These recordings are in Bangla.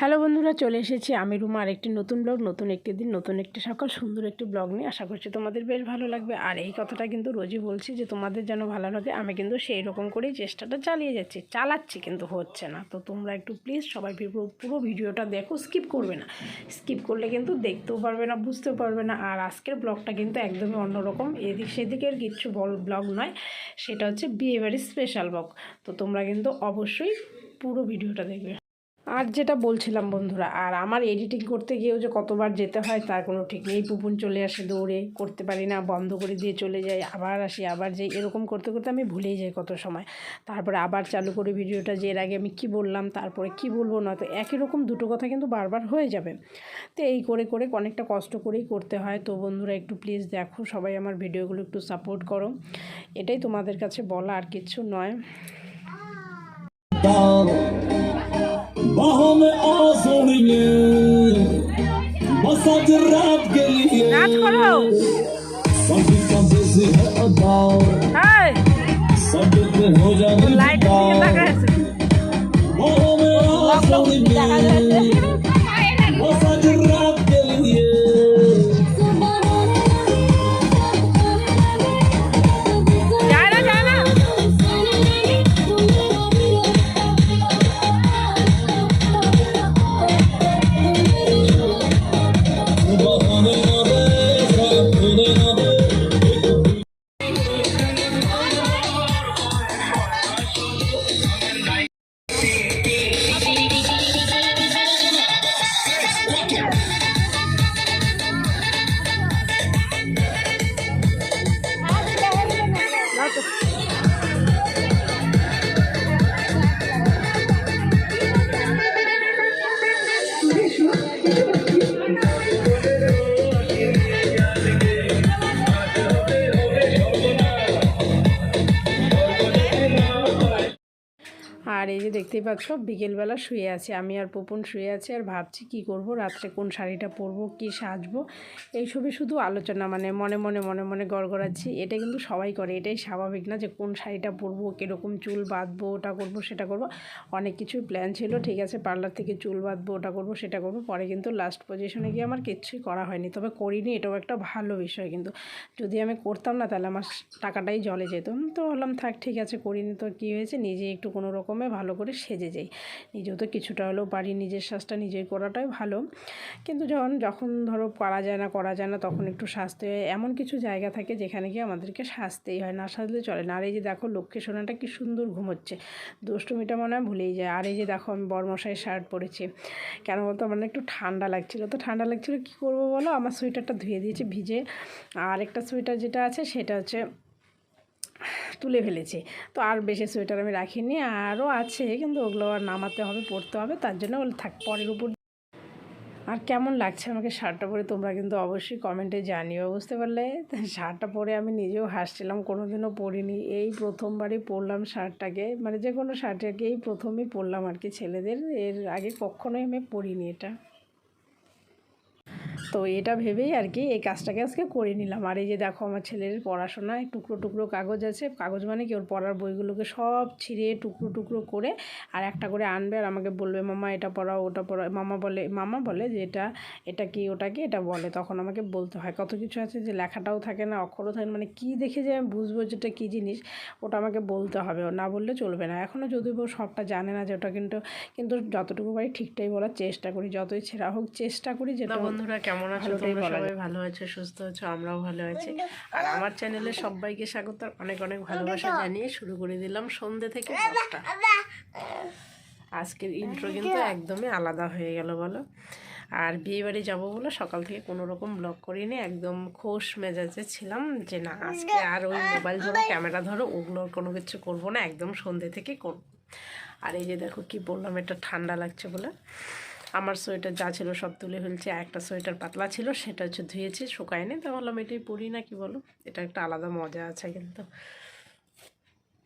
হ্যালো বন্ধুরা, চলে এসেছি আমি রুমা। আরেকটি নতুন ব্লগ, নতুন একটি দিন, নতুন একটি সকাল, সুন্দর একটি ব্লগ নিয়ে। আশা করছি তোমাদের বেশ ভালো লাগবে। আর এই কথাটা কিন্তু রোজই বলছি যে, তোমাদের যেন ভালো লাগে, আমি কিন্তু সেই রকম করেই চেষ্টাটা চালিয়ে যাচ্ছি। চালাচ্ছি কিন্তু, হচ্ছে না। তো তোমরা একটু প্লিজ সবাই পুরো ভিডিওটা দেখো স্কিপ করবে না। স্কিপ করলে কিন্তু দেখতেও পারবে না, বুঝতেও পারবে না। আর আজকের ব্লগটা কিন্তু একদমই অন্যরকম। এদিক সেদিকের কিচ্ছু বল, ব্লগ নয়, সেটা হচ্ছে বিয়েবাড়ির স্পেশাল ব্লগ তো তোমরা কিন্তু অবশ্যই পুরো ভিডিওটা দেখবে। আর যেটা বলছিলাম বন্ধুরা, আর আমার এডিটিং করতে গিয়েও যে কতবার যেতে হয় তার কোনো ঠিক নেই। পুপুন চলে আসে দৌড়ে, করতে পারি না, বন্ধ করে দিয়ে চলে যাই, আবার আসি, আবার যাই, এরকম করতে করতে আমি ভুলেই যাই কত সময়। তারপরে আবার চালু করে ভিডিওটা যে এর আগে আমি কি বললাম, তারপরে কি বলব না, তো একই রকম দুটো কথা কিন্তু বারবার হয়ে যাবে। তো এই করে করে অনেকটা কষ্ট করেই করতে হয়। তো বন্ধুরা একটু প্লিজ দেখো, সবাই আমার ভিডিওগুলো একটু সাপোর্ট করো। এটাই তোমাদের কাছে বলা আর কিছু নয়। مهما أعذرني بسط الراب قليل صدق بزهق ضعف صدق هجر এই যে দেখতেই পাচ্ছ, বিকেলবেলা শুয়ে আছে। আমি আর পোপন শুয়ে আছি আর ভাবছি কি করব, রাত্রে কোন শাড়িটা পরবো, কি সাজবো। এইসবই শুধু আলোচনা মানে মনে মনে মনে মনে গড়গড়াচ্ছি। এটা কিন্তু সবাই করে, এটাই স্বাভাবিক না যে কোন শাড়িটা পরবো, কীরকম চুল বাঁধবো, ওটা করব, সেটা করব। অনেক কিছুই প্ল্যান ছিল, ঠিক আছে, পার্লার থেকে চুল বাঁধবো, ওটা করব, সেটা করব, পরে কিন্তু লাস্ট পজিশনে গিয়ে আমার কিচ্ছুই করা হয়নি। তবে করিনি, এটাও একটা ভালো বিষয় কিন্তু। যদি আমি করতাম না, তাহলে আমার টাকাটাই জলে যেত। তো বললাম থাক, ঠিক আছে, করিনি, তো কী হয়েছে? নিজে একটু কোনো রকমে ভালো করে সেজে যাই। নিজেও তো কিছুটা হলেও পারি নিজের শ্বাসটা নিজেই করাটাই ভালো। কিন্তু যখন যখন ধরো পারা যায় না, করা যায় না, তখন একটু সাজতে হয় এমন কিছু জায়গা থাকে যেখানে গিয়ে আমাদেরকে সাজতেই হয়, না সাজলে চলে না। আর এই যে দেখো লক্ষ্মী সোনাটা কি সুন্দর ঘুমোচ্ছে। দুষ্টমিটা মনে হয় ভুলেই যায়। আর এই যে দেখো আমি বরমশাই শার্ট পরেছি। কেন বলতো আমার একটু ঠান্ডা লাগছিল। তো ঠান্ডা লাগছিল কী করব বলো? আমার সোয়েটারটা ধুয়ে দিয়েছি ভিজে। আর একটা সোয়েটার যেটা আছে সেটা হচ্ছে তুলে ফেলেছি। তো আর বেশি সোয়েটার আমি রাখিনি, আরও আছে, কিন্তু ওগুলো আর নামাতে হবে, পরতে হবে, তার জন্য বলে থাক, পরের উপর। আর কেমন লাগছে আমাকে শার্টটা পরে তোমরা কিন্তু অবশ্যই কমেন্টে জানিও, বুঝতে পারলে? শার্টটা পরে আমি নিজেও হাসছিলাম কোনো দিনও পরিনি। এই প্রথমবারই পরলাম শার্টটাকে মানে যে কোনো শার্টটাকে এই প্রথমেই পরলাম আর কি ছেলেদের, এর আগে কখনোই আমি পরিনি এটা। তো এটা ভেবেই আর কি এই কাজটাকে আজকে করে নিলাম। আর এই যে দেখো আমার ছেলের পড়াশোনায় টুকরো টুকরো কাগজ আছে। কাগজ মানে কি? ওর পড়ার বইগুলোকে সব ছিঁড়ে টুকরো টুকরো করে আর একটা করে আনবে আর আমাকে বলবে মামা এটা পড়াও ওটা পড়াও। মামা বলে মামা বলে যে এটা এটা কি ওটা কি? এটা বলে। তখন আমাকে বলতে হয় কত কিছু আছে যে লেখাটাও থাকে না অক্ষরও থাকে মানে কী দেখে যে আমি বুঝব যেটা কী জিনিস ওটা আমাকে বলতে হবে। না বললে চলবে না। এখনও যদিও সবটা জানে না যে ওটা কিন্তু কিন্তু যতটুকু পারি ঠিকটাই বলার চেষ্টা করি। যতই ছেঁড়া হোক চেষ্টা করি যেটা বন্ধুরা কেমন আছো তোমরা সবাই? ভালো আছো সুস্থ আছো আমরাও ভালো আছি। আর আমার চ্যানেলে সবাইকে স্বাগত অনেক অনেক ভালোবাসা জানিয়ে শুরু করে দিলাম সন্ধ্যে থেকে ব্লগটা। আজকের ইন্ট্রো কিন্তু একদমই আলাদা হয়ে গেল বলো। আর বিয়ে বাড়ি যাব বলে সকাল থেকে কোনো রকম ব্লগ করিনি একদম খোশ মেজাজে ছিলাম যে না আজকে আর ওই মোবাইল ধরো ক্যামেরা ধরো ওগুলোর কোনো কিছু করব না একদম সন্ধ্যে থেকে করব। আর এই যে দেখো কি বললাম এটা ঠান্ডা লাগছে বলে। আমার সোয়েটার যা ছিল সব তুলে ফেলছে, আর একটা সোয়েটার পাতলা ছিল, সেটা হচ্ছে ধুয়েছি, শুকায় নি, তো বললাম এটাই পরি না কি বলো? এটা একটা আলাদা মজা আছে কিন্তু।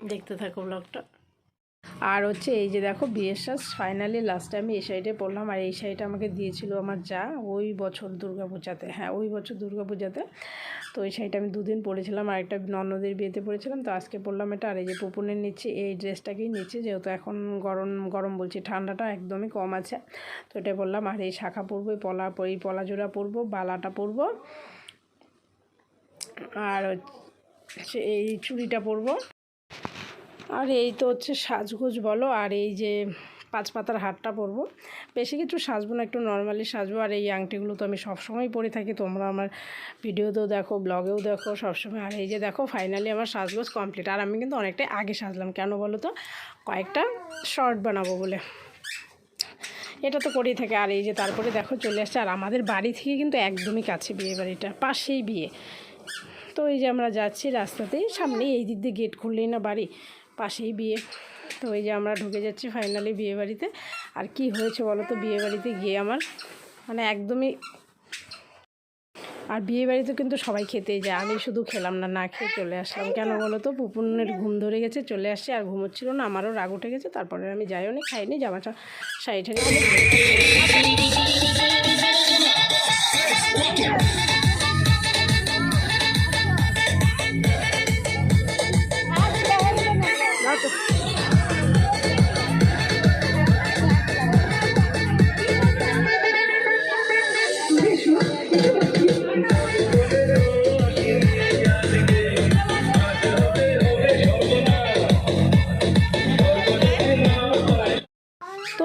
দেখতে থাকো ব্লগটা আর হচ্ছে এই যে দেখো বিয়ের ফাইনালি লাস্টে আমি এই শাড়িটা পরলাম আর এই শাড়িটা আমাকে দিয়েছিল আমার যা ওই বছর দুর্গাপূজাতে হ্যাঁ ওই বছর দুর্গাপূজাতে তো এই শাড়িটা আমি দুদিন পরেছিলাম আর একটা ননদের বিয়েতে পরেছিলাম, তো আজকে পরলাম এটা। আর এই যে পুপুনের নিচে, এই ড্রেসটাকেই নিচ্ছে যেহেতু এখন গরম গরম বলছি, ঠান্ডাটা একদমই কম আছে। তো এটা বললাম আর এই শাখা পরবো, এই পলা এই পলা জোড়া পরবো, বালাটা পরবো। আর হচ্ছে এই চুড়িটা পরবো। আর এই তো হচ্ছে সাজগোজ বলো, আর এই যে পাঁচ পাতার হারটা পরবো। বেশি কিছু সাজবো না, একটু নর্মালি সাজবো। আর এই আংটিগুলো তো আমি সবসময় পরে থাকি, তোমরা আমার ভিডিওতেও দেখো, ব্লগেও দেখো সবসময়। আর এই যে দেখো ফাইনালি আমার সাজগোজ কমপ্লিট আর আমি কিন্তু অনেকটাই আগে সাজলাম, কেন বলো তো? কয়েকটা শর্ট বানাবো বলে। এটা তো করেই থাকে। আর এই যে তারপরে দেখো, চলে আসছে। আর আমাদের বাড়ি থেকে কিন্তু একদমই কাছে বিয়ে বাড়িটা, পাশেই বিয়ে। তো এই যে আমরা যাচ্ছি রাস্তাতেই, সামনেই এই দিক দিয়ে গেট খুললেই না বাড়ি। পাশেই বিয়ে। তো এই যে আমরা ঢুকে যাচ্ছি ফাইনালি বিয়ে বাড়িতে আর কি হয়েছে বলো তো বিয়ে বাড়িতে গিয়ে আমার? মানে একদমই আর বিয়ে বাড়িতে কিন্তু সবাই খেতেই যায়। আমি শুধু খেলাম না না খেয়ে চলে আসলাম। কেন বলো তো? পুপুনের ঘুম ধরে গেছে, চলে আসছে। আর ঘুমোচ্ছিল না, আমারও রাগ উঠে গেছে। তারপরে আমি যাইও নি, খাইনি, জামাটা শাড়ি ঠাড়ি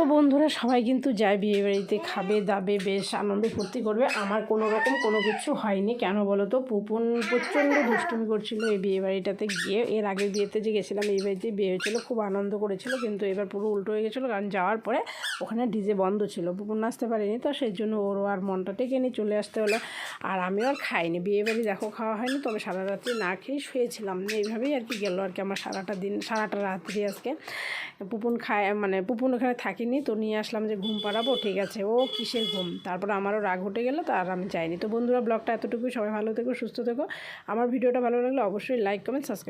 বন্ধুরা সবাই কিন্তু যায় বিয়ে বাড়িতে, খাবে, দাবে, বেশ আনন্দ ফুর্তি করবে। আমার কোনো রকম কোনো কিছু হয়নি। কেন বলো তো? পুপুন প্রচণ্ড দুষ্টুমি করছিল এই বিয়ে বাড়িটাতে গিয়ে। এর আগের বিয়েতে যে গেছিলাম, এই বাড়িতে বিয়ে হয়েছিল, খুব আনন্দ করেছিল। কিন্তু এবার পুরো উল্টো হয়ে গেছিল। কারণ যাওয়ার পরে ওখানে ডিজে বন্ধ ছিল। পুপুন নাচতে পারেনি তো, সেই জন্য ওরও আর মনটা টেকে নিয়ে চলে আসতে হলো। আর আমিও আর খাইনি। বিয়ে বাড়ি দেখো, খাওয়া হয়নি, তবে সারা রাত্রি না খেয়েই শুয়েছিলাম। এইভাবেই আর কি গেলো আর কি আমার সারাটা দিন, সারাটা রাত্রি আজকে। পুপুন খায় মানে পুপুন ওখানে থাকিনি। তো নিয়ে আসলাম যে ঘুম পাড়াবো, ঠিক আছে। ও কিসের ঘুম? তারপর আমারও রাগ উঠে গেলো তার আমি যাইনি। তো বন্ধুরা, ব্লগটা এতটুকুই, সবাই ভালো থেকো, সুস্থ থেকো। আমার ভিডিওটা ভালো লাগলে অবশ্যই লাইক কমেন্ট সাবস্ক্রাইব